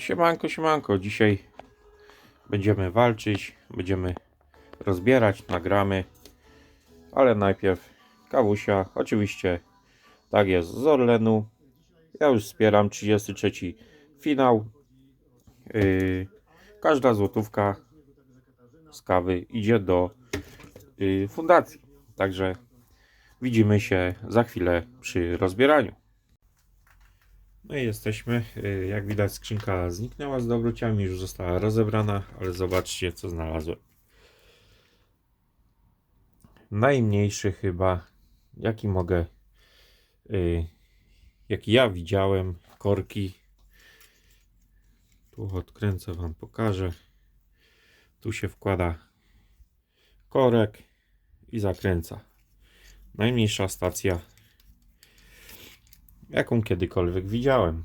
Siemanko, siemanko. Dzisiaj będziemy walczyć, będziemy rozbierać, nagramy. Ale najpierw kawusia. Oczywiście tak jest z Orlenu. Ja już wspieram 33 finał. Yy, każda złotówka z kawy idzie do yy, fundacji. Także widzimy się za chwilę przy rozbieraniu. No i jesteśmy. Y, Jak widać, skrzynka zniknęła z dobruciami, już została rozebrana, ale zobaczcie, co znalazłem. Najmniejszy chyba, jaki mogę, y, jaki ja widziałem, korki. Tu odkręcę Wam, pokażę. Tu się wkłada korek i zakręca. Najmniejsza stacja jaką kiedykolwiek widziałem.